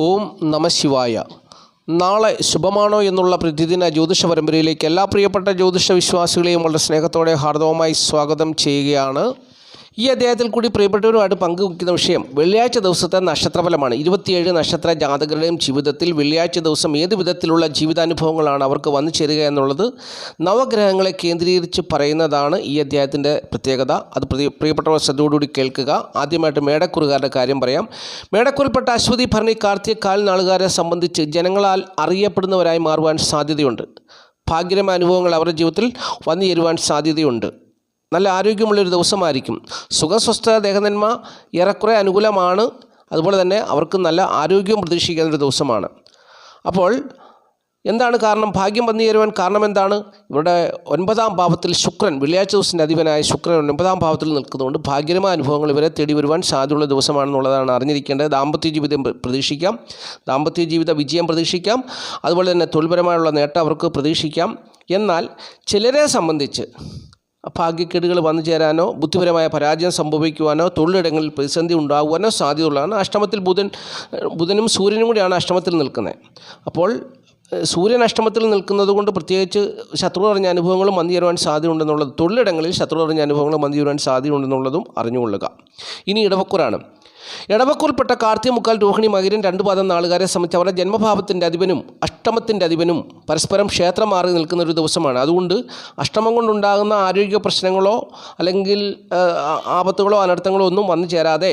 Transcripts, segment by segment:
ഓം നമ ശിവായ. നാളെ ശുഭമാണോ എന്നുള്ള പ്രതിദിന ജ്യോതിഷ പരമ്പരയിലേക്ക് എല്ലാ പ്രിയപ്പെട്ട ജ്യോതിഷ വിശ്വാസികളെയും വളരെ സ്നേഹത്തോടെ ഹാർദവമായി സ്വാഗതം ചെയ്യുകയാണ്. ഈ അധ്യായത്തിൽ കൂടി പ്രിയപ്പെട്ടവരുമായിട്ട് പങ്കുവയ്ക്കുന്ന വിഷയം വെള്ളിയാഴ്ച ദിവസത്തെ നക്ഷത്രഫലമാണ്. ഇരുപത്തിയേഴ് നക്ഷത്ര ജാതകരുടെയും ജീവിതത്തിൽ വെള്ളിയാഴ്ച ദിവസം ഏത് വിധത്തിലുള്ള ജീവിതാനുഭവങ്ങളാണ് അവർക്ക് വന്നു ചേരുക എന്നുള്ളത് നവഗ്രഹങ്ങളെ കേന്ദ്രീകരിച്ച് പറയുന്നതാണ് ഈ അധ്യായത്തിന്റെ പ്രത്യേകത. അത് പ്രിയ- പ്രിയപ്പെട്ടവർ ശ്രദ്ധയോടുകൂടി കേൾക്കുക. ആദ്യമായിട്ട് മേടക്കുറുകാരുടെ കാര്യം പറയാം. മേടക്കുറിൽപ്പെട്ട അശ്വതി ഭരണി കാർത്തിക കാൽ നാളുകാരെ സംബന്ധിച്ച് ജനങ്ങളാൽ അറിയപ്പെടുന്നവരായി മാറുവാൻ സാധ്യതയുണ്ട്. ഭാഗ്യമായ അനുഭവങ്ങൾ അവരുടെ ജീവിതത്തിൽ വന്നു ചേരുവാൻ സാധ്യതയുണ്ട്. നല്ല ആരോഗ്യമുള്ളൊരു ദിവസമായിരിക്കും. സുഖസ്വസ്ഥ ദേഹനന്മ ഏറെക്കുറെ അനുകൂലമാണ്. അതുപോലെ തന്നെ അവർക്ക് നല്ല ആരോഗ്യം പ്രതീക്ഷിക്കുന്ന ഒരു ദിവസമാണ്. അപ്പോൾ എന്താണ് കാരണം? ഭാഗ്യം വന്നു ചേരുവാൻ കാരണം എന്താണ്? ഇവിടെ ഒൻപതാം ഭാവത്തിൽ ശുക്രൻ വെള്ളിയാഴ്ച ദിവസത്തിന്റെ അധിപനായ ശുക്രൻ ഒൻപതാം ഭാവത്തിൽ നിൽക്കുന്നതുകൊണ്ട് ഭാഗ്യമായ അനുഭവങ്ങൾ ഇവരെ തേടി വരുവാൻ സാധ്യതയുള്ള ദിവസമാണെന്നുള്ളതാണ് അറിഞ്ഞിരിക്കേണ്ടത്. ദാമ്പത്യ ജീവിതം പ്രതീക്ഷിക്കാം. ദാമ്പത്യ ജീവിത വിജയം പ്രതീക്ഷിക്കാം. അതുപോലെ തന്നെ തൊഴിൽപരമായുള്ള നേട്ടം അവർക്ക് പ്രതീക്ഷിക്കാം. എന്നാൽ ചിലരെ സംബന്ധിച്ച് ഭാഗ്യക്കേടുകൾ വന്നു ചേരാനോ ബുദ്ധിപരമായ പരാജയം സംഭവിക്കുവാനോ തൊഴിലിടങ്ങളിൽ പ്രതിസന്ധി ഉണ്ടാകുവാനോ സാധ്യതയുള്ളതാണ്. അഷ്ടമത്തിൽ ബുധൻ ബുധനും സൂര്യനും കൂടിയാണ് അഷ്ടമത്തിൽ നിൽക്കുന്നത്. അപ്പോൾ സൂര്യൻ അഷ്ടമത്തിൽ നിൽക്കുന്നത് കൊണ്ട് പ്രത്യേകിച്ച് ശത്രു അറിഞ്ഞ അനുഭവങ്ങളും വന്നു ചേരുവാൻ സാധ്യതയുണ്ടെന്നുള്ളത് തൊഴിലിടങ്ങളിൽ ശത്രു അറിഞ്ഞ അനുഭവങ്ങളും വന്നു ചേരുവാൻ സാധ്യതയുണ്ടെന്നുള്ളതും അറിഞ്ഞുകൊള്ളുക. ഇനി ഇടവക്കൂറാണ്. ഇടവക്കൂറിൽപ്പെട്ട കാർത്തിക മുക്കാൽ രോഹിണി മകരൻ രണ്ടു പാദം നാളുകാരെ സംബന്ധിച്ച് അവരുടെ ജന്മഭാവത്തിന്റെ അധിപനും അഷ്ടമത്തിന്റെ അധിപനും പരസ്പരം ക്ഷേത്രം മാറി നിൽക്കുന്ന ഒരു ദിവസമാണ്. അതുകൊണ്ട് അഷ്ടമം കൊണ്ടുണ്ടാകുന്ന ആരോഗ്യ പ്രശ്നങ്ങളോ അല്ലെങ്കിൽ ആപത്തുകളോ അനർത്ഥങ്ങളോ ഒന്നും വന്നു ചേരാതെ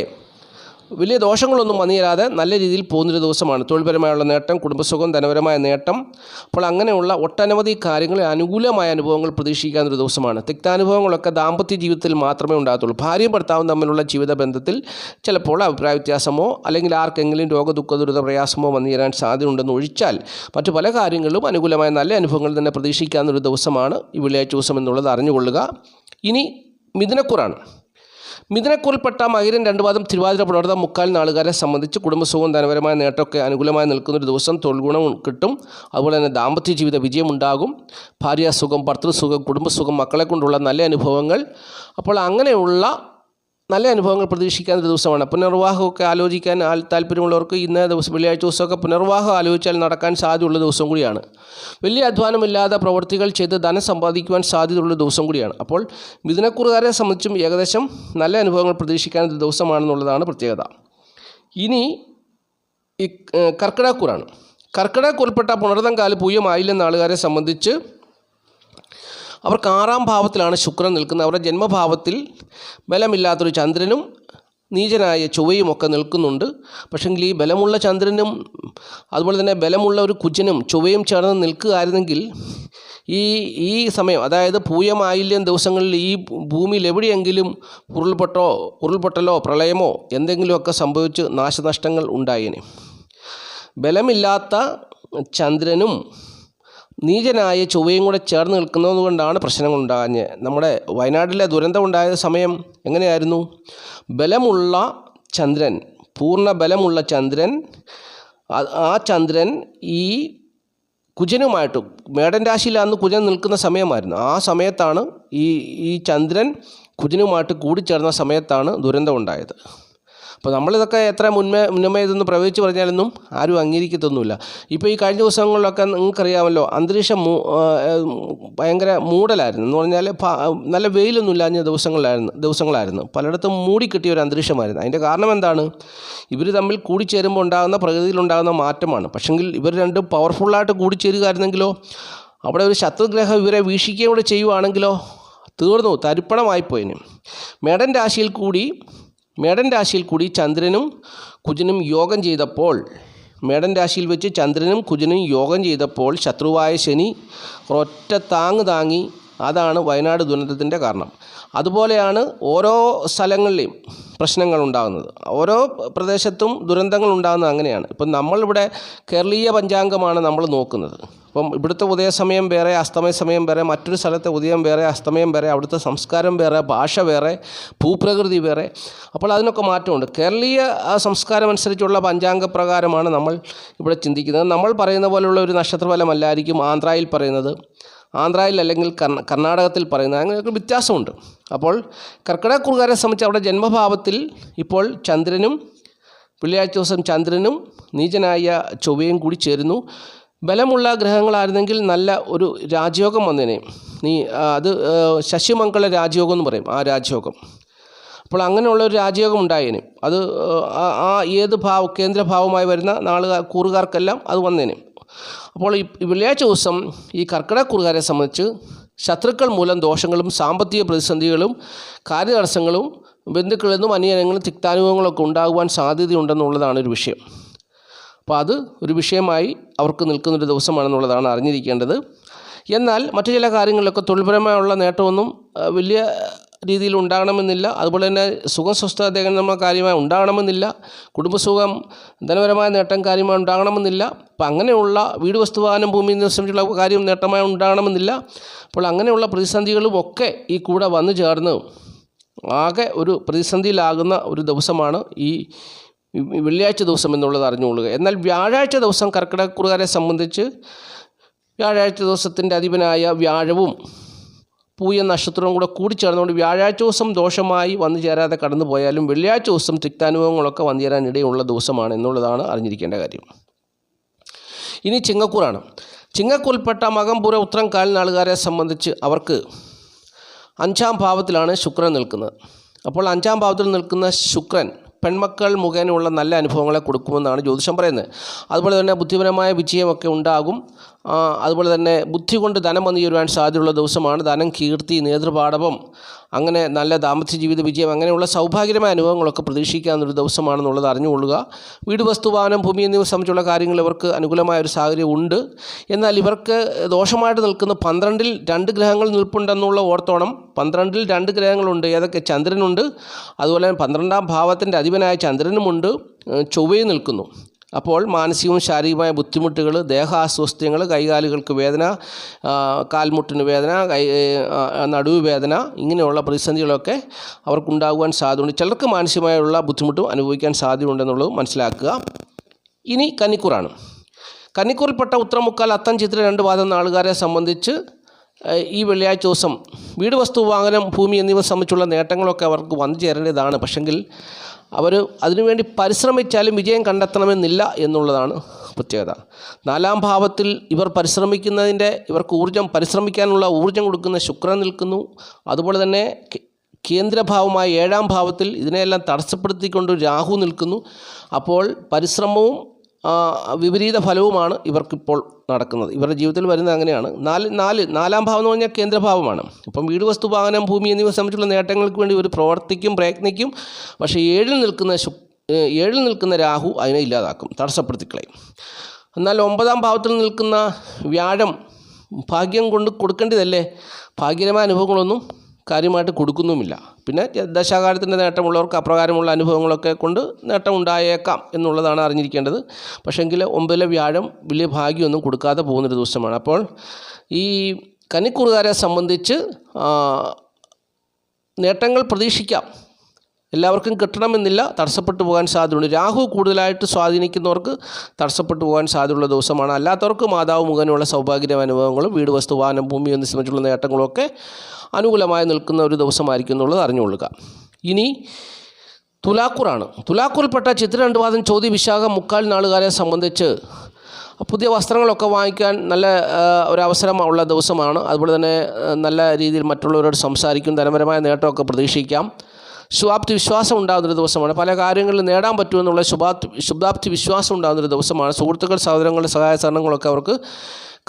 വലിയ ദോഷങ്ങളൊന്നും വന്നിരാതെ നല്ല രീതിയിൽ പോകുന്നൊരു ദിവസമാണ്. തൊഴിൽപരമായുള്ള നേട്ടം കുടുംബസുഖം ധനപരമായ നേട്ടം. അപ്പോൾ അങ്ങനെയുള്ള ഒട്ടനവധി കാര്യങ്ങളെ അനുകൂലമായ അനുഭവങ്ങൾ പ്രതീക്ഷിക്കാവുന്നൊരു ദിവസമാണ്. തിക്താനുഭവങ്ങളൊക്കെ ദാമ്പത്യ ജീവിതത്തിൽ മാത്രമേ ഉണ്ടാകത്തുള്ളൂ. ഭാര്യയും ഭർത്താവും തമ്മിലുള്ള ജീവിത ബന്ധത്തിൽ ചിലപ്പോൾ അഭിപ്രായ വ്യത്യാസമോ അല്ലെങ്കിൽ ആർക്കെങ്കിലും രോഗദുഃഖ ദുരിത പ്രയാസമോ വന്നു ചേരാൻ സാധ്യതയുണ്ടെന്ന് ഒഴിച്ചാൽ മറ്റു പല കാര്യങ്ങളിലും അനുകൂലമായ നല്ല അനുഭവങ്ങൾ തന്നെ പ്രതീക്ഷിക്കാവുന്നൊരു ദിവസമാണ് ഈ വെള്ളിയാഴ്ച ദിവസം എന്നുള്ളത് അറിഞ്ഞുകൊള്ളുക. ഇനി മിഥുനക്കുറാണ്. മിഥുനക്കുറിൽപ്പെട്ട മകരൻ രണ്ടുപാദം തിരുവാതിര പുലർത്ത മുക്കാൽ നാളുകാരെ സംബന്ധിച്ച് കുടുംബസുഖവും ധനപരമായ നേട്ടമൊക്കെ അനുകൂലമായി നിൽക്കുന്നൊരു ദിവസം തൊഴിൽ ഗുണം കിട്ടും. അതുപോലെ തന്നെ ദാമ്പത്യ ജീവിത വിജയമുണ്ടാകും ഭാര്യാസുഖം ഭർത്തൃസുഖം കുടുംബസുഖം മക്കളെ കൊണ്ടുള്ള നല്ല അനുഭവങ്ങൾ. അപ്പോൾ അങ്ങനെയുള്ള നല്ല അനുഭവങ്ങൾ പ്രതീക്ഷിക്കാൻ ഒരു ദിവസമാണ്. പുനർവാഹമൊക്കെ ആലോചിക്കാൻ താല്പര്യമുള്ളവർക്ക് ഇന്ന ദിവസം വെള്ളിയാഴ്ച ദിവസമൊക്കെ പുനർവാഹം ആലോചിച്ചാൽ നടക്കാൻ സാധ്യതയുള്ള ദിവസം കൂടിയാണ്. വലിയ അധ്വാനമില്ലാതെ പ്രവൃത്തികൾ ചെയ്ത് ധനം സമ്പാദിക്കുവാൻ സാധ്യതയുള്ള ദിവസം കൂടിയാണ്. അപ്പോൾ മിഥുനക്കുറുകാരെ സംബന്ധിച്ചും ഏകദേശം നല്ല അനുഭവങ്ങൾ പ്രതീക്ഷിക്കാൻ ഒരു ദിവസമാണെന്നുള്ളതാണ് പ്രത്യേകത. ഇനി ഈ ഏഹ്, കർക്കിടകക്കൂറാണ്. കർക്കിടകക്കുറിൽപ്പെട്ട പുണർതം കാൽ പൂയമായില്ലെന്ന ആളുകാരെ സംബന്ധിച്ച് അവർക്ക് ആറാം ഭാവത്തിലാണ് ശുക്രൻ നിൽക്കുന്നത്. അവരുടെ ജന്മഭാവത്തിൽ ബലമില്ലാത്തൊരു ചന്ദ്രനും നീചനായ ചൊവ്വയും ഒക്കെ നിൽക്കുന്നുണ്ട്. പക്ഷെങ്കിൽ ഈ ബലമുള്ള ചന്ദ്രനും അതുപോലെ തന്നെ ബലമുള്ള ഒരു കുജനും ചൊവ്വയും ചേർന്ന് നിൽക്കുകയായിരുന്നെങ്കിൽ ഈ ഈ സമയം അതായത് പൂയമായില്യം ദിവസങ്ങളിൽ ഈ ഭൂമിയിൽ എവിടെയെങ്കിലും ഉരുൾപൊട്ടോ ഉരുൾപൊട്ടലോ പ്രളയമോ എന്തെങ്കിലുമൊക്കെ സംഭവിച്ച് നാശനഷ്ടങ്ങൾ ഉണ്ടായേനെ. ബലമില്ലാത്ത ചന്ദ്രനും നീചനായ ചൊവ്വയും കൂടെ ചേർന്ന് നിൽക്കുന്നതുകൊണ്ടാണ് കൊണ്ടാണ് പ്രശ്നങ്ങൾ നമ്മുടെ വയനാട്ടിലെ ദുരന്തം ഉണ്ടായ സമയം എങ്ങനെയായിരുന്നു? ബലമുള്ള ചന്ദ്രൻ പൂർണ ബലമുള്ള ചന്ദ്രൻ ആ- ചന്ദ്രൻ ഈ കുജനുമായിട്ട് മേടൻ രാശിയിൽ അന്ന് കുജൻ നിൽക്കുന്ന സമയമായിരുന്നു. ആ സമയത്താണ് ഈ ഈ ചന്ദ്രൻ കുജനുമായിട്ട് കൂടിച്ചേർന്ന സമയത്താണ് ദുരന്തം ഉണ്ടായത്. അപ്പോൾ നമ്മളിതൊക്കെ എത്ര മുൻമേ മുന്നമേ ഇതൊന്ന് പ്രവചിച്ച് പറഞ്ഞാലൊന്നും ആരും അംഗീകരിക്കത്തൊന്നുമില്ല. ഇപ്പോൾ ഈ കഴിഞ്ഞ ദിവസങ്ങളിലൊക്കെ നിങ്ങൾക്കറിയാമല്ലോ അന്തരീക്ഷം ഭയങ്കര മൂടലായിരുന്നു. എന്ന് പറഞ്ഞാൽ നല്ല വെയിലൊന്നും ഇല്ലാഞ്ഞ ദിവസങ്ങളിലായിരുന്നു ദിവസങ്ങളായിരുന്നു. പലയിടത്തും മൂടിക്കിട്ടിയ ഒരു അന്തരീക്ഷമായിരുന്നു. അതിന്റെ കാരണം എന്താണ്? ഇവർ തമ്മിൽ കൂടിച്ചേരുമ്പോൾ ഉണ്ടാകുന്ന പ്രകൃതിയിലുണ്ടാകുന്ന മാറ്റമാണ്. പക്ഷെങ്കിൽ ഇവർ രണ്ടും പവർഫുള്ളായിട്ട് കൂടിച്ചേരുകയായിരുന്നെങ്കിലോ അവിടെ ഒരു ശത്രുഗ്രഹം ഇവരെ വീക്ഷിക്കുകയും കൂടെ ചെയ്യുവാണെങ്കിലോ തീർന്നു തരിപ്പണമായിപ്പോയിന്. മേടൻ രാശിയിൽ കൂടി മേടൻ രാശിയിൽ കൂടി ചന്ദ്രനും കുജനും യോഗം ചെയ്തപ്പോൾ മേടൻ രാശിയിൽ വെച്ച് ചന്ദ്രനും കുജനും യോഗം ചെയ്തപ്പോൾ ശത്രുവായ ശനി ഒറ്റ താങ്ങ് താങ്ങി അതാണ് വയനാട് ദുരന്തത്തിന്റെ കാരണം. അതുപോലെയാണ് ഓരോ സ്ഥലങ്ങളിലെയും പ്രശ്നങ്ങൾ ഉണ്ടാകുന്നത്. ഓരോ പ്രദേശത്തും ദുരന്തങ്ങൾ ഉണ്ടാകുന്നത് അങ്ങനെയാണ്. ഇപ്പം നമ്മളിവിടെ കേരളീയ പഞ്ചാംഗമാണ് നമ്മൾ നോക്കുന്നത്. അപ്പം ഇവിടുത്തെ ഉദയസമയം വേറെ അസ്തമയ സമയം വേറെ മറ്റൊരു സ്ഥലത്തെ ഉദയം വേറെ അസ്തമയം വേറെ അവിടുത്തെ സംസ്കാരം വേറെ ഭാഷ വേറെ ഭൂപ്രകൃതി വേറെ. അപ്പോൾ അതിനൊക്കെ മാറ്റമുണ്ട്. കേരളീയ സംസ്കാരം അനുസരിച്ചുള്ള പഞ്ചാംഗ പ്രകാരമാണ് നമ്മൾ ഇവിടെ ചിന്തിക്കുന്നത്. നമ്മൾ പറയുന്ന പോലുള്ള ഒരു നക്ഷത്രഫലമല്ലായിരിക്കും ആന്ധ്രയിൽ പറയുന്നത്. ആന്ധ്രയിൽ അല്ലെങ്കിൽ കർണ കർണാടകത്തിൽ പറയുന്നത് അങ്ങനെയൊക്കെ വ്യത്യാസമുണ്ട്. അപ്പോൾ കർക്കിടകക്കുറുകാരെ സംബന്ധിച്ച് അവിടെ ജന്മഭാവത്തിൽ ഇപ്പോൾ ചന്ദ്രനും വെള്ളിയാഴ്ച ദിവസം ചന്ദ്രനും നീചനായ ചൊവ്വയും കൂടി ചേരുന്നു. ബലമുള്ള ഗ്രഹങ്ങളായിരുന്നെങ്കിൽ നല്ല ഒരു രാജയോഗം വന്നേനെ. നീ അത് ശശിമംഗള രാജയോഗം എന്ന് പറയും ആ രാജയോഗം. അപ്പോൾ അങ്ങനെയുള്ള ഒരു രാജയോഗം ഉണ്ടായേനെ. അത് ആ ഏത് ഭാവ കേന്ദ്രഭാവമായി വരുന്ന നാളുകാർ കൂറുകാർക്കെല്ലാം അത് വന്നേനെ. അപ്പോൾ ഈ വെള്ളിയാഴ്ച ദിവസം ഈ കർക്കിടക കുറുകാരെ സംബന്ധിച്ച് ശത്രുക്കൾ മൂലം ദോഷങ്ങളും സാമ്പത്തിക പ്രതിസന്ധികളും കാര്യതടസ്സങ്ങളും ബന്ധുക്കളിൽ നിന്നും അനിയനങ്ങളും തിക്താനുഭവങ്ങളൊക്കെ ഉണ്ടാകുവാൻ സാധ്യതയുണ്ടെന്നുള്ളതാണ് ഒരു വിഷയം. അപ്പോൾ അത് ഒരു വിഷയമായി അവർക്ക് നിൽക്കുന്നൊരു ദിവസമാണെന്നുള്ളതാണ് അറിഞ്ഞിരിക്കേണ്ടത്. എന്നാൽ മറ്റു ചില കാര്യങ്ങളിലൊക്കെ തൊഴിൽപരമായുള്ള നേട്ടമൊന്നും വലിയ രീതിയിൽ ഉണ്ടാകണമെന്നില്ല അതുപോലെ തന്നെ സുഖം സ്വസ്ഥത നമ്മൾ കാര്യമായി ഉണ്ടാകണമെന്നില്ല. കുടുംബസുഖം ധനപരമായ നേട്ടം കാര്യമായി ഉണ്ടാകണമെന്നില്ല. അപ്പം അങ്ങനെയുള്ള വീട് വസ്തുവാഹനം ഭൂമി സംബന്ധിച്ചുള്ള കാര്യം നേട്ടമായി ഉണ്ടാകണമെന്നില്ല. അപ്പോൾ അങ്ങനെയുള്ള പ്രതിസന്ധികളും ഒക്കെ ഈ കൂടെ വന്നു ചേർന്ന് ആകെ ഒരു പ്രതിസന്ധിയിലാകുന്ന ഒരു ദിവസമാണ് ഈ വെള്ളിയാഴ്ച ദിവസം എന്നുള്ളത് അറിഞ്ഞുകൊള്ളുക. എന്നാൽ വ്യാഴാഴ്ച ദിവസം കർക്കിടകക്കുറുകാരെ സംബന്ധിച്ച് വ്യാഴാഴ്ച ദിവസത്തിന്റെ അധിപനായ വ്യാഴവും പൂയ നക്ഷത്രവും കൂടെ കൂടിച്ചേർന്നുകൊണ്ട് വ്യാഴാഴ്ച ദിവസം ദോഷമായി വന്നു ചേരാതെ കടന്നു പോയാലും വെള്ളിയാഴ്ച ദിവസം തിക്താനുഭവങ്ങളൊക്കെ വന്നു ചേരാൻ ഇടയുള്ള ദിവസമാണ് എന്നുള്ളതാണ് അറിഞ്ഞിരിക്കേണ്ട കാര്യം. ഇനി ചിങ്ങക്കൂറാണ്. ചിങ്ങക്കുൽപ്പെട്ട മകംപുര ഉത്രം കാലിനാളുകാരെ സംബന്ധിച്ച് അവർക്ക് അഞ്ചാം ഭാവത്തിലാണ് ശുക്രൻ നിൽക്കുന്നത്. അപ്പോൾ അഞ്ചാം ഭാവത്തിൽ നിൽക്കുന്ന ശുക്രൻ പെൺമക്കൾ മുഖേനയുള്ള നല്ല അനുഭവങ്ങളെ കൊടുക്കുമെന്നാണ് ജ്യോതിഷം പറയുന്നത്. അതുപോലെ തന്നെ ബുദ്ധിപരമായ വിജയമൊക്കെ ഉണ്ടാകും. അതുപോലെ തന്നെ ബുദ്ധി കൊണ്ട് ധനം വന്നു ചേരുവാൻ സാധ്യതയുള്ള ദിവസമാണ് ധനം കീർത്തി നേതൃപാടവം അങ്ങനെ നല്ല ദാമ്പത്യ ജീവിത വിജയം അങ്ങനെയുള്ള സൗഭാഗ്യമായ അനുഭവങ്ങളൊക്കെ പ്രതീക്ഷിക്കാവുന്നൊരു ദിവസമാണെന്നുള്ളത് അറിഞ്ഞുകൊള്ളുക. വീട് വസ്തു വാഹനം ഭൂമി എന്നിവ സംബന്ധിച്ചുള്ള കാര്യങ്ങൾ ഇവർക്ക് അനുകൂലമായ ഒരു സാഹചര്യം ഉണ്ട്. എന്നാൽ ഇവർക്ക് ദോഷമായിട്ട് നിൽക്കുന്ന പന്ത്രണ്ടിൽ രണ്ട് ഗ്രഹങ്ങൾ നിൽപ്പുണ്ടെന്നുള്ള ഓർത്തോണം. പന്ത്രണ്ടിൽ രണ്ട് ഗ്രഹങ്ങളുണ്ട്. ഏതൊക്കെ? ചന്ദ്രനുണ്ട്. അതുപോലെ തന്നെ പന്ത്രണ്ടാം ഭാവത്തിന്റെ അധിപനായ ചന്ദ്രനുമുണ്ട്. ചൊവ്വയും നിൽക്കുന്നു. അപ്പോൾ മാനസികവും ശാരീരികമായ ബുദ്ധിമുട്ടുകൾ ദേഹാസ്വസ്ഥ്യങ്ങൾ കൈകാലുകൾക്ക് വേദന കാൽമുട്ടിന് വേദന കൈ നടുവ് വേദന ഇങ്ങനെയുള്ള പ്രതിസന്ധികളൊക്കെ അവർക്കുണ്ടാകുവാൻ സാധ്യതയുണ്ട്. ചിലർക്ക് മാനസികമായുള്ള ബുദ്ധിമുട്ടും അനുഭവിക്കാൻ സാധ്യതയുണ്ടെന്നുള്ളത് മനസ്സിലാക്കുക. ഇനി കന്നിക്കൂറാണ്. കന്നിക്കൂറിൽപ്പെട്ട ഉത്തരമുക്കാൽ അത്തം ചിത്ര രണ്ട് വാദം നാളുകാരെ സംബന്ധിച്ച് ഈ വെള്ളിയാഴ്ച ദിവസം വീട് വസ്തു വാങ്ങനം ഭൂമി എന്നിവ സംബന്ധിച്ചുള്ള നേട്ടങ്ങളൊക്കെ അവർക്ക് വന്നു ചേരേണ്ടതാണ്. പക്ഷെങ്കിൽ അവർ അതിനുവേണ്ടി പരിശ്രമിച്ചാലും വിജയം കണ്ടെത്തണമെന്നില്ല എന്നുള്ളതാണ് പ്രത്യേകത. നാലാം ഭാവത്തിൽ ഇവർ പരിശ്രമിക്കുന്നതിന്റെ ഇവർക്ക് ഊർജം പരിശ്രമിക്കാനുള്ള ഊർജം കൊടുക്കുന്ന ശുക്രൻ നിൽക്കുന്നു. അതുപോലെ തന്നെ കേന്ദ്രഭാവമായ ഏഴാം ഭാവത്തിൽ ഇതിനെയെല്ലാം തടസ്സപ്പെടുത്തിക്കൊണ്ട് രാഹു നിൽക്കുന്നു. അപ്പോൾ പരിശ്രമവും വിപരീത ഫലവുമാണ് ഇവർക്കിപ്പോൾ നടക്കുന്നത്. ഇവരുടെ ജീവിതത്തിൽ വരുന്നത് അങ്ങനെയാണ്. നാല് നാല് നാലാം ഭാവം എന്ന് പറഞ്ഞാൽ കേന്ദ്രഭാവമാണ്. ഇപ്പം വീട് വസ്തു വാഹനം ഭൂമി എന്നിവ സംബന്ധിച്ചുള്ള നേട്ടങ്ങൾക്ക് വേണ്ടി ഒരു പ്രവർത്തിക്കും പ്രയത്നിക്കും. പക്ഷേ ഏഴിൽ നിൽക്കുന്ന ശു ഏഴിൽ നിൽക്കുന്ന രാഹു അതിനെ ഇല്ലാതാക്കും തടസ്സപ്പെടുത്തിക്കളയും എന്നാൽ ഒമ്പതാം ഭാവത്തിൽ നിൽക്കുന്ന വ്യാഴം ഭാഗ്യം കൊണ്ട് കൊടുക്കേണ്ടതല്ലേ? ഭാഗ്യകരമായ അനുഭവങ്ങളൊന്നും കാര്യമായിട്ട് കൊടുക്കുന്നുമില്ല. പിന്നെ ദശാകാലത്തിന്റെ നേട്ടമുള്ളവർക്ക് അപ്രകാരമുള്ള അനുഭവങ്ങളൊക്കെ കൊണ്ട് നേട്ടം ഉണ്ടായേക്കാം എന്നുള്ളതാണ് അറിഞ്ഞിരിക്കേണ്ടത്. പക്ഷേങ്കിൽ ഒമ്പതിലെ വ്യാഴം വലിയ ഭാഗ്യമൊന്നും കൊടുക്കാതെ പോകുന്നൊരു ദിവസമാണ്. അപ്പോൾ ഈ കന്നിക്കൂറുകാരെ സംബന്ധിച്ച് നേട്ടങ്ങൾ പ്രതീക്ഷിക്കാം. എല്ലാവർക്കും കിട്ടണമെന്നില്ല തടസ്സപ്പെട്ടു പോകാൻ സാധ്യതയുണ്ട്. രാഹു കൂടുതലായിട്ട് സ്വാധീനിക്കുന്നവർക്ക് തടസ്സപ്പെട്ടു പോകാൻ സാധ്യതയുള്ള ദിവസമാണ്. അല്ലാത്തവർക്ക് മാതാവ് മുഖേനയുള്ള സൗഭാഗ്യ അനുഭവങ്ങളും വീട് വസ്തു വാഹനം ഭൂമി എന്ന് സംബന്ധിച്ചുള്ള നേട്ടങ്ങളൊക്കെ അനുകൂലമായി നിൽക്കുന്ന ഒരു ദിവസമായിരിക്കും എന്നുള്ളത് അറിഞ്ഞുകൊള്ളുക. ഇനി തുലാക്കൂറാണ്. തുലാക്കൂറിൽപ്പെട്ട ചിത്ര രണ്ട് പാദം ചോദ്യ വിശാഖം മുക്കാൽ നാളുകാരെ സംബന്ധിച്ച് പുതിയ വസ്ത്രങ്ങളൊക്കെ വാങ്ങിക്കാൻ നല്ല ഒരവസരം ഉള്ള ദിവസമാണ്. അതുപോലെ തന്നെ നല്ല രീതിയിൽ മറ്റുള്ളവരോട് സംസാരിക്കും ധനപരമായ നേട്ടമൊക്കെ പ്രതീക്ഷിക്കാം. ശുഭാപ്തി വിശ്വാസം ഉണ്ടാകുന്നൊരു ദിവസമാണ്. പല കാര്യങ്ങളിലും നേടാൻ പറ്റുമെന്നുള്ള ശുഭാപ്തി ശുഭാപ്തി വിശ്വാസം ഉണ്ടാകുന്നൊരു ദിവസമാണ്. സുഹൃത്തുക്കൾ സഹോദരങ്ങളുടെ സഹായ സഹകരണങ്ങളൊക്കെ അവർക്ക്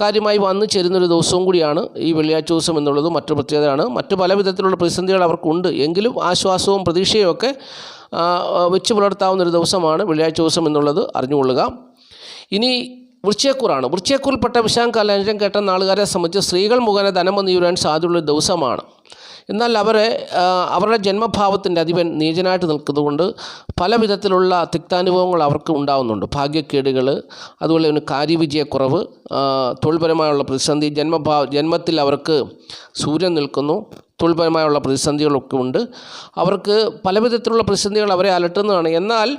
കാര്യമായി വന്നു ചേരുന്നൊരു ദിവസവും കൂടിയാണ് ഈ വെള്ളിയാഴ്ച ദിവസം എന്നുള്ളത് മറ്റൊരു പ്രത്യേകതയാണ്. മറ്റു പല വിധത്തിലുള്ള പ്രതിസന്ധികൾ അവർക്കുണ്ട്. എങ്കിലും ആശ്വാസവും പ്രതീക്ഷയും ഒക്കെ വെച്ച് പുലർത്താവുന്ന ഒരു ദിവസമാണ് വെള്ളിയാഴ്ച ദിവസം എന്നുള്ളത് അറിഞ്ഞുകൊള്ളുക. ഇനി വൃശ്ചയക്കൂറാണ് വൃശ്ചയക്കൂറിൽപ്പെട്ട കല്യാണം കേട്ട നാളുകാരെ സംബന്ധിച്ച് സ്ത്രീകൾ മുഖേന ധനം വന്നു ചേരാൻ സാധ്യതയുള്ള ദിവസമാണ്. എന്നാൽ അവരെ അവരുടെ ജന്മഭാവത്തിന്റെ അധിപൻ നീചനായിട്ട് നിൽക്കുന്നതുകൊണ്ട് പല വിധത്തിലുള്ള തിക്താനുഭവങ്ങൾ അവർക്ക് ഉണ്ടാകുന്നുണ്ട് ഭാഗ്യക്കേടുകൾ അതുപോലെ തന്നെ കാര്യവിജയക്കുറവ് തൊഴിൽപരമായുള്ള പ്രതിസന്ധി ജന്മഭാവ ജന്മത്തിൽ അവർക്ക് സൂര്യൻ നിൽക്കുന്നു തൊഴിൽപരമായുള്ള പ്രതിസന്ധികളൊക്കെ ഉണ്ട്. അവർക്ക് പല വിധത്തിലുള്ള പ്രതിസന്ധികൾ അവരെ അലട്ടുന്നതാണ്. എന്നാൽ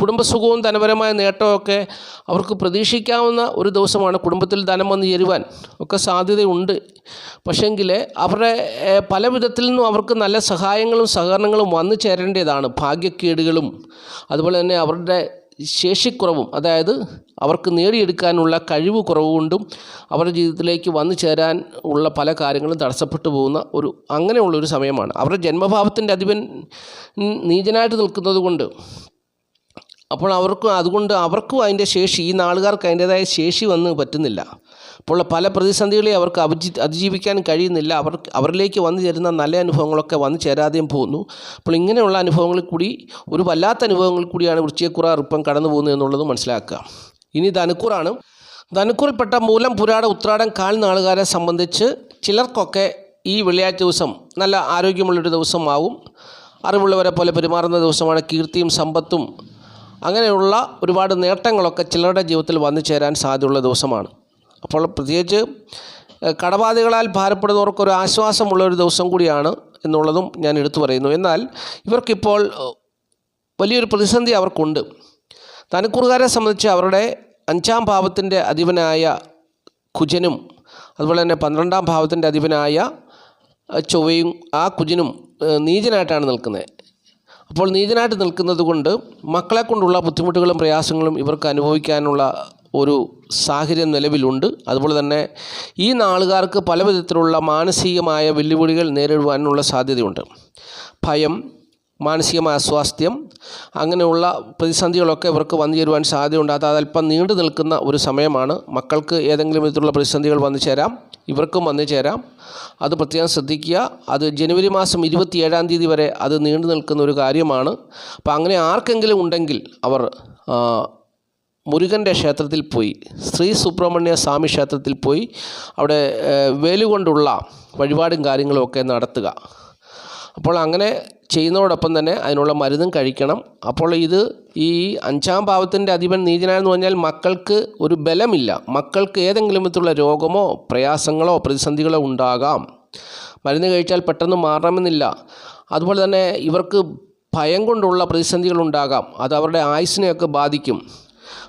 കുടുംബസുഖവും ധനപരമായ നേട്ടമൊക്കെ അവർക്ക് പ്രതീക്ഷിക്കാവുന്ന ഒരു ദിവസമാണ് കുടുംബത്തിൽ ധനം വന്ന് ചേരുവാൻ ഒക്കെ സാധ്യതയുണ്ട്. പക്ഷേങ്കിൽ അവരുടെ പല വിധത്തിൽ നിന്നും അവർക്ക് നല്ല സഹായങ്ങളും സഹകരണങ്ങളും വന്നു ചേരേണ്ടതാണ് ഭാഗ്യക്കേടുകളും. അതുപോലെ തന്നെ അവരുടെ ശേഷിക്കുറവും അതായത് അവർക്ക് നേടിയെടുക്കാനുള്ള കഴിവ് കുറവുകൊണ്ടും അവരുടെ ജീവിതത്തിലേക്ക് വന്നു ചേരാൻ ഉള്ള പല കാര്യങ്ങളും തടസ്സപ്പെട്ടു പോകുന്ന ഒരു അങ്ങനെയുള്ളൊരു സമയമാണ്. അവരുടെ ജന്മഭാവത്തിന്റെ അധിപൻ നീചനായിട്ട് നിൽക്കുന്നത് കൊണ്ട് അപ്പോൾ അവർക്ക് അതുകൊണ്ട് അവർക്കും അതിന്റെ ശേഷി ഈ നാളുകാർക്ക് അതിന്റേതായ ശേഷി വന്ന് പറ്റുന്നില്ല. അപ്പോൾ പല പ്രതിസന്ധികളെ അവർക്ക് അഭിജി അതിജീവിക്കാൻ കഴിയുന്നില്ല. അവർ അവരിലേക്ക് വന്നു ചേരുന്ന നല്ല അനുഭവങ്ങളൊക്കെ വന്നു ചേരാതെയും പോകുന്നു. അപ്പോൾ ഇങ്ങനെയുള്ള അനുഭവങ്ങളിൽ കൂടി ഒരു വല്ലാത്ത അനുഭവങ്ങളിൽ കൂടിയാണ് വൃശ്ചികക്കുറാർ ഇപ്പം കടന്നു പോകുന്നത് എന്നുള്ളത് മനസ്സിലാക്കുക. ഇനി ധനുക്കൂറാണ്. ധനുക്കൂറിൽപ്പെട്ട മൂലം പുരാട ഉത്രാടം കാൽ നാളുകാരെ സംബന്ധിച്ച് ചിലർക്കൊക്കെ ഈ വെള്ളിയാഴ്ച ദിവസം നല്ല ആരോഗ്യമുള്ളൊരു ദിവസമാവും. അറിവുള്ളവരെ പോലെ പെരുമാറുന്ന ദിവസമാണ് കീർത്തിയും സമ്പത്തും അങ്ങനെയുള്ള ഒരുപാട് നേട്ടങ്ങളൊക്കെ ചിലരുടെ ജീവിതത്തിൽ വന്നു ചേരാൻ സാധ്യതയുള്ള ദിവസമാണ്. അപ്പോൾ പ്രത്യേകിച്ച് കടബാധികളാൽ ഭാരപ്പെടുന്നവർക്ക് ഒരു ആശ്വാസമുള്ള ഒരു ദിവസം കൂടിയാണ് എന്നുള്ളതും ഞാൻ എടുത്തു പറയുന്നു. എന്നാൽ ഇവർക്കിപ്പോൾ വലിയൊരു പ്രതിസന്ധി അവർക്കുണ്ട്. ധനുക്കുറുകാരെ സംബന്ധിച്ച് അവരുടെ അഞ്ചാം ഭാവത്തിന്റെ അധിപനായ കുജനും അതുപോലെ തന്നെ പന്ത്രണ്ടാം ഭാവത്തിന്റെ അധിപനായ ചൊവ്വയും ആ കുജനും നീചനായിട്ടാണ് നിൽക്കുന്നത്. അപ്പോൾ നീതിനായിട്ട് നിൽക്കുന്നത് കൊണ്ട് മക്കളെ കൊണ്ടുള്ള ബുദ്ധിമുട്ടുകളും പ്രയാസങ്ങളും ഇവർക്ക് അനുഭവിക്കാനുള്ള ഒരു സാഹചര്യം നിലവിലുണ്ട്. അതുപോലെ തന്നെ ഈ നാളുകാർക്ക് പല വിധത്തിലുള്ള മാനസികമായ വെല്ലുവിളികൾ നേരിടുവാനുള്ള സാധ്യതയുണ്ട്. ഭയം മാനസികമായ അസ്വാസ്ഥ്യം അങ്ങനെയുള്ള പ്രതിസന്ധികളൊക്കെ ഇവർക്ക് വന്നു ചേരുവാൻ സാധ്യതയുണ്ട്. അത് അല്പം നീണ്ടു നിൽക്കുന്ന ഒരു സമയമാണ്. മക്കൾക്ക് ഏതെങ്കിലും വിധത്തിലുള്ള പ്രതിസന്ധികൾ വന്നു ചേരാം. ഇവർക്കും വന്നു ചേരാം. അത് പ്രത്യേകം ശ്രദ്ധിക്കുക. അത് ജനുവരി മാസം ഇരുപത്തിയേഴാം തീയതി വരെ അത് നീണ്ടു നിൽക്കുന്ന ഒരു കാര്യമാണ്. അപ്പോൾ അങ്ങനെ ആർക്കെങ്കിലും ഉണ്ടെങ്കിൽ അവർ മുരുകന്റെ ക്ഷേത്രത്തിൽ പോയി ശ്രീ സുബ്രഹ്മണ്യ സ്വാമി ക്ഷേത്രത്തിൽ പോയി അവിടെ വേലുകൊണ്ടുള്ള വഴിപാടും കാര്യങ്ങളും ഒക്കെ നടത്തുക. അപ്പോൾ അങ്ങനെ ചെയ്യുന്നതോടൊപ്പം തന്നെ അതിനുള്ള മരുന്നും കഴിക്കണം. അപ്പോൾ ഇത് ഈ അഞ്ചാം ഭാവത്തിന്റെ അധിപൻ നീചനായെന്ന് പറഞ്ഞാൽ മക്കൾക്ക് ഒരു ബലമില്ല. മക്കൾക്ക് ഏതെങ്കിലും വിധത്തിലുള്ള രോഗമോ പ്രയാസങ്ങളോ പ്രതിസന്ധികളോ ഉണ്ടാകാം. മരുന്ന് കഴിച്ചാൽ പെട്ടെന്ന് മാറണമെന്നില്ല. അതുപോലെ തന്നെ ഇവർക്ക് ഭയം കൊണ്ടുള്ള പ്രതിസന്ധികൾ ഉണ്ടാകാം. അത് അവരുടെ ആയുസ്സിനെയൊക്കെ ബാധിക്കും.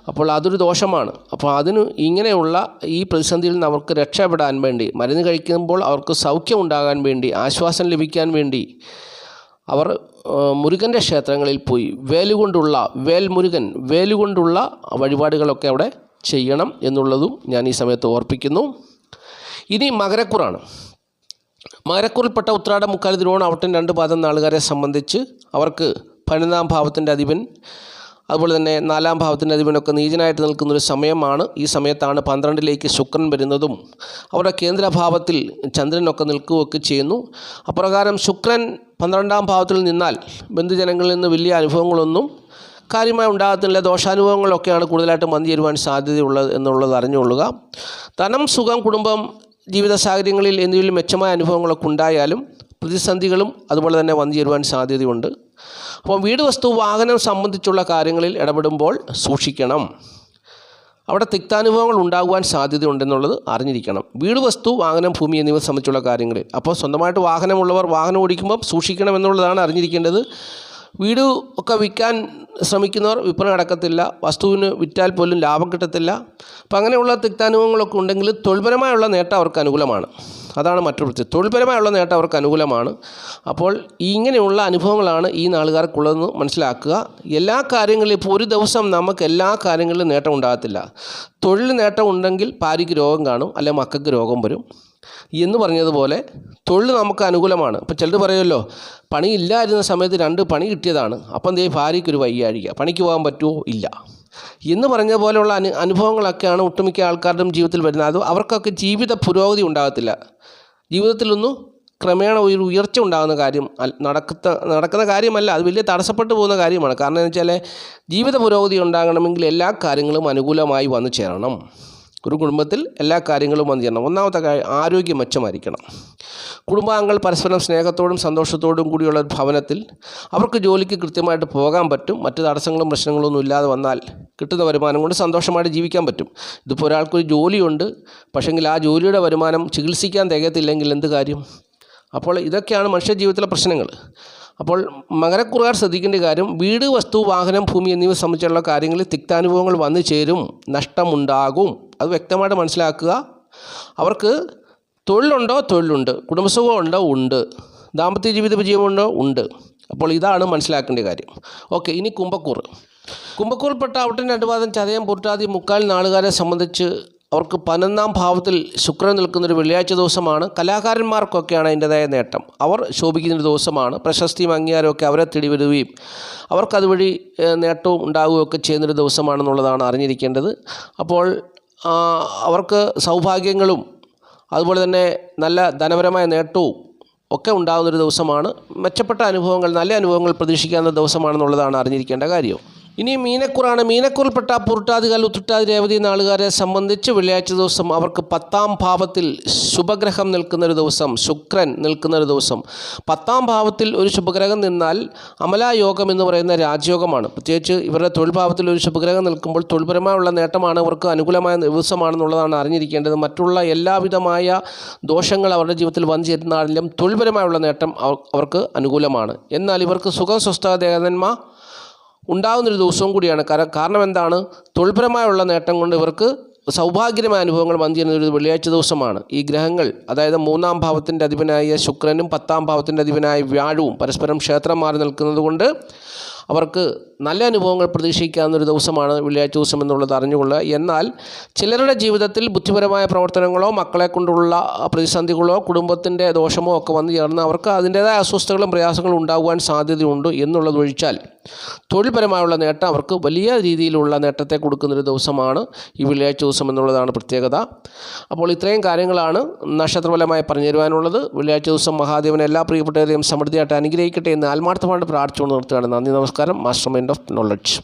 അപ്പോൾ അതൊരു ദോഷമാണ്. അപ്പോൾ അതിന് ഇങ്ങനെയുള്ള ഈ പ്രതിസന്ധിയിൽ നിന്ന് അവർക്ക് രക്ഷപ്പെടാൻ വേണ്ടി മരുന്ന് കഴിക്കുമ്പോൾ അവർക്ക് സൗഖ്യം ഉണ്ടാകാൻ വേണ്ടി ആശ്വാസം ലഭിക്കാൻ വേണ്ടി അവർ മുരുകന്റെ ക്ഷേത്രങ്ങളിൽ പോയി വേലുകൊണ്ടുള്ള വേൽ മുരുകൻ വേലുകൊണ്ടുള്ള വഴിപാടുകളൊക്കെ അവിടെ ചെയ്യണം എന്നുള്ളതും ഞാൻ ഈ സമയത്ത് ഓർപ്പിക്കുന്നു. ഇനി മകരക്കുറാണ്. മകരക്കുറിൽപ്പെട്ട ഉത്രാട മുക്കാൽ തിരുവോണം അവട്ടൻ രണ്ട് പാദം നാളുകാരെ സംബന്ധിച്ച് അവർക്ക് പതിനൊന്നാം ഭാവത്തിന്റെ അധിപൻ അതുപോലെ തന്നെ നാലാം ഭാവത്തിന്റെ അധിപനൊക്കെ നീചനായിട്ട് നിൽക്കുന്ന ഒരു സമയമാണ്. ഈ സമയത്താണ് പന്ത്രണ്ടിലേക്ക് ശുക്രൻ വരുന്നതും അവരുടെ കേന്ദ്രഭാവത്തിൽ ചന്ദ്രനൊക്കെ നിൽക്കുകയൊക്കെ ചെയ്യുന്നു. അപ്രകാരം ശുക്രൻ പന്ത്രണ്ടാം ഭാവത്തിൽ നിന്നാൽ ബന്ധുജനങ്ങളിൽ നിന്ന് വലിയ അനുഭവങ്ങളൊന്നും കാര്യമായി ഉണ്ടാകത്തില്ല. ദോഷാനുഭവങ്ങളൊക്കെയാണ് കൂടുതലായിട്ട് വന്നു ചേരുവാൻ സാധ്യതയുള്ളത് എന്നുള്ളത് അറിഞ്ഞുകൊള്ളുക. ധനം സുഖം കുടുംബം ജീവിത സാഹചര്യങ്ങളിൽ എന്നിവയിൽ മെച്ചമായ അനുഭവങ്ങളൊക്കെ ഉണ്ടായാലും പ്രതിസന്ധികളും അതുപോലെ തന്നെ വന്നു ചേരുവാൻ സാധ്യതയുണ്ട്. അപ്പോൾ വീട് വസ്തു വാഹനം സംബന്ധിച്ചുള്ള കാര്യങ്ങളിൽ ഇടപെടുമ്പോൾ സൂക്ഷിക്കണം. അവിടെ തിക്താനുഭവങ്ങൾ ഉണ്ടാകുവാൻ സാധ്യതയുണ്ടെന്നുള്ളത് അറിഞ്ഞിരിക്കണം. വീട് വസ്തു വാഹനം ഭൂമി എന്നിവ സംബന്ധിച്ചുള്ള കാര്യങ്ങളിൽ. അപ്പോൾ സ്വന്തമായിട്ട് വാഹനമുള്ളവർ വാഹനം ഓടിക്കുമ്പോൾ സൂക്ഷിക്കണം എന്നുള്ളതാണ് അറിഞ്ഞിരിക്കേണ്ടത്. വീട് ഒക്കെ വിൽക്കാൻ ശ്രമിക്കുന്നവർ വിൽപ്പന നടക്കത്തില്ല. വസ്തുവിന് വിറ്റാൽ പോലും ലാഭം കിട്ടത്തില്ല. അപ്പം അങ്ങനെയുള്ള തിക്താനുഭവങ്ങളൊക്കെ ഉണ്ടെങ്കിൽ തൊഴിൽപരമായുള്ള നേട്ടം അവർക്ക് അനുകൂലമാണ്. അതാണ് മറ്റൊരു പ്രത്യേകത. തൊഴിൽപരമായുള്ള നേട്ടം അവർക്ക് അനുകൂലമാണ്. അപ്പോൾ ഇങ്ങനെയുള്ള അനുഭവങ്ങളാണ് ഈ നാളുകാർക്കുള്ളതെന്ന് മനസ്സിലാക്കുക. എല്ലാ കാര്യങ്ങളിലും ഇപ്പോൾ ഒരു ദിവസം നമുക്ക് എല്ലാ കാര്യങ്ങളിലും നേട്ടം ഉണ്ടാകത്തില്ല. തൊഴിൽ നേട്ടം ഉണ്ടെങ്കിൽ ഭാര്യയ്ക്ക് രോഗം കാണും അല്ലെ മക്കൾക്ക് രോഗം വരും. എന്ന് പറഞ്ഞതുപോലെ തൊഴിൽ നമുക്ക് അനുകൂലമാണ്. ഇപ്പം ചിലർ പറയുമല്ലോ പണിയില്ലായിരുന്ന സമയത്ത് രണ്ട് പണി കിട്ടിയതാണ്. അപ്പം ദേ ഭാര്യയ്ക്കൊരു വയ്യാഴിക. പണിക്ക് പോകാൻ പറ്റുമോ? ഇല്ല. എന്ന് പറഞ്ഞ പോലെയുള്ള അനു അനുഭവങ്ങളൊക്കെയാണ് ഒട്ടുമിക്ക ആൾക്കാരുടെയും ജീവിതത്തിൽ വരുന്നത്. അത് അവർക്കൊക്കെ ജീവിത പുരോഗതി ഉണ്ടാകത്തില്ല. ജീവിതത്തിലൊന്നും ക്രമേണ ഒരു ഉയർച്ച ഉണ്ടാകുന്ന കാര്യം നടക്കുന്ന നടക്കുന്ന കാര്യമല്ല. അത് വലിയ തടസ്സപ്പെട്ടു പോകുന്ന കാര്യമാണ്. കാരണം എന്ന് വെച്ചാൽ ജീവിത പുരോഗതി ഉണ്ടാകണമെങ്കിൽ എല്ലാ കാര്യങ്ങളും അനുകൂലമായി വന്നു ചേരണം. ഒരു കുടുംബത്തിൽ എല്ലാ കാര്യങ്ങളും വന്നു ചേരണം. ഒന്നാമത്തെ കാര്യം ആരോഗ്യം മെച്ചമായിരിക്കണം. കുടുംബാംഗങ്ങൾ പരസ്പരം സ്നേഹത്തോടും സന്തോഷത്തോടും കൂടിയുള്ള ഒരു ഭവനത്തിൽ അവർക്ക് ജോലിക്ക് കൃത്യമായിട്ട് പോകാൻ പറ്റും. മറ്റു തടസ്സങ്ങളും പ്രശ്നങ്ങളും ഒന്നും ഇല്ലാതെ വന്നാൽ കിട്ടുന്ന വരുമാനം കൊണ്ട് സന്തോഷമായിട്ട് ജീവിക്കാൻ പറ്റും. ഇതിപ്പോൾ ഒരാൾക്കൊരു ജോലിയുണ്ട്. പക്ഷെങ്കിൽ ആ ജോലിയുടെ വരുമാനം ചികിത്സിക്കാൻ തികയത്തില്ലെങ്കിൽ എന്ത് കാര്യം? അപ്പോൾ ഇതൊക്കെയാണ് മനുഷ്യ ജീവിതത്തിലെ പ്രശ്നങ്ങൾ. അപ്പോൾ മകരക്കുറുകാർ ശ്രദ്ധിക്കേണ്ട കാര്യം വീട് വസ്തു വാഹനം ഭൂമി എന്നിവ സംബന്ധിച്ചുള്ള കാര്യങ്ങളിൽ തിക്താനുഭവങ്ങൾ വന്നു ചേരും. നഷ്ടമുണ്ടാകും. അത് വ്യക്തമായിട്ട് മനസ്സിലാക്കുക. അവർക്ക് തൊഴിലുണ്ടോ? തൊഴിലുണ്ട്. കുടുംബസുഖം ഉണ്ടോ? ഉണ്ട്. ദാമ്പത്യ ജീവിത വിജയമുണ്ടോ? ഉണ്ട്. അപ്പോൾ ഇതാണ് മനസ്സിലാക്കേണ്ട കാര്യം. ഓക്കെ ഇനി കുംഭക്കൂർ കുംഭക്കൂറിൽപ്പെട്ട ഔട്ടൻ രണ്ടുപാദം ചതയം പുറ്റാതി മുക്കാൽ നാളുകാരെ സംബന്ധിച്ച് അവർക്ക് പതിനൊന്നാം ഭാവത്തിൽ ശുക്രൻ നിൽക്കുന്നൊരു വെള്ളിയാഴ്ച ദിവസമാണ്. കലാകാരന്മാർക്കൊക്കെയാണ് അതിന്റെതായ നേട്ടം. അവർ ശോഭിക്കുന്നൊരു ദിവസമാണ്. പ്രശസ്തിയും അംഗീകാരമൊക്കെ അവരെ തേടി വരികയും അവർക്ക് അതുവഴി നേട്ടവും ഉണ്ടാവുകയൊക്കെ ചെയ്യുന്നൊരു ദിവസമാണെന്നുള്ളതാണ് അറിഞ്ഞിരിക്കേണ്ടത്. അപ്പോൾ അവർക്ക് സൗഭാഗ്യങ്ങളും അതുപോലെ തന്നെ നല്ല ധനപരമായ നേട്ടവും ഒക്കെ ഉണ്ടാകുന്നൊരു ദിവസമാണ്. മെച്ചപ്പെട്ട അനുഭവങ്ങൾ നല്ല അനുഭവങ്ങൾ പ്രതീക്ഷിക്കാവുന്ന ദിവസമാണെന്നുള്ളതാണ് അറിഞ്ഞിരിക്കേണ്ട കാര്യം. ഇനി മീനക്കുറാണ്. മീനക്കുറിൽപ്പെട്ട പുരുട്ടാതികാൽ ഉത്തുട്ടാതി രേവതി നാളുകാരെ സംബന്ധിച്ച് വെള്ളിയാഴ്ച ദിവസം അവർക്ക് പത്താം ഭാവത്തിൽ ശുഭഗ്രഹം നിൽക്കുന്ന ഒരു ദിവസം ശുക്രൻ നിൽക്കുന്ന ഒരു ദിവസം. പത്താം ഭാവത്തിൽ ഒരു ശുഭഗ്രഹം നിന്നാൽ അമലായോഗം എന്ന് പറയുന്ന രാജയോഗമാണ്. പ്രത്യേകിച്ച് ഇവരുടെ തൊഴിൽ ഭാവത്തിൽ ഒരു ശുഭഗ്രഹം നിൽക്കുമ്പോൾ തൊഴിൽപരമായുള്ള നേട്ടമാണ് അവർക്ക് അനുകൂലമായ ദിവസമാണെന്നുള്ളതാണ് അറിഞ്ഞിരിക്കേണ്ടത്. മറ്റുള്ള എല്ലാവിധമായ ദോഷങ്ങൾ അവരുടെ ജീവിതത്തിൽ വന്നു ചേരുന്നാലും തൊഴിൽപരമായുള്ള നേട്ടം അവർക്ക് അനുകൂലമാണ്. എന്നാൽ ഇവർക്ക് സുഖം സ്വസ്ഥ ദേവന്മ ഉണ്ടാകുന്നൊരു ദിവസവും കൂടിയാണ്. കാരണം കാരണം എന്താണ്? തൊഴിൽപരമായുള്ള നേട്ടം കൊണ്ട് ഇവർക്ക് സൗഭാഗ്യമായ അനുഭവങ്ങൾ വന്നു ചെയ്യുന്ന ഒരു വെള്ളിയാഴ്ച ദിവസമാണ്. ഈ ഗ്രഹങ്ങൾ അതായത് മൂന്നാം ഭാവത്തിന്റെ അധിപനായ ശുക്രനും പത്താം ഭാവത്തിന്റെ അധിപനായ വ്യാഴവും പരസ്പരം ക്ഷേത്രം മാറി നിൽക്കുന്നത് കൊണ്ട് അവർക്ക് നല്ല അനുഭവങ്ങൾ പ്രതീക്ഷിക്കാവുന്ന ഒരു ദിവസമാണ് വെള്ളിയാഴ്ച ദിവസം എന്നുള്ളത് അറിഞ്ഞുകൊള്ളുക എന്നാൽ ചിലരുടെ ജീവിതത്തിൽ ബുദ്ധിപരമായ പ്രവർത്തനങ്ങളോ മക്കളെ കൊണ്ടുള്ള പ്രതിസന്ധികളോ കുടുംബത്തിന്റെ ദോഷമോ ഒക്കെ വന്നു ചേർന്ന് അവർക്ക് അതിന്റേതായ അസ്വസ്ഥതകളും പ്രയാസങ്ങളും ഉണ്ടാകുവാൻ സാധ്യതയുണ്ട് എന്നുള്ളത് ഒഴിച്ചാൽ തൊഴിൽപരമായുള്ള നേട്ടം അവർക്ക് വലിയ രീതിയിലുള്ള നേട്ടത്തെ കൊടുക്കുന്നൊരു ദിവസമാണ് ഈ വെള്ളിയാഴ്ച ദിവസം എന്നുള്ളതാണ് പ്രത്യേകത. അപ്പോൾ ഇത്രയും കാര്യങ്ങളാണ് നക്ഷത്രഫലമായി പറഞ്ഞു തരുവാനുള്ളത്. വെള്ളിയാഴ്ച ദിവസം മഹാദേവൻ എല്ലാ പ്രിയപ്പെട്ടവരെയും സമൃദ്ധിയായിട്ട് അനുഗ്രഹിക്കട്ടെ എന്ന് ആത്മാർത്ഥമായിട്ട് പ്രാർത്ഥിച്ചുകൊണ്ട് നിർത്തുകയാണ്. നന്ദി നമസ്കാരം. a Mastermind of Knowledge.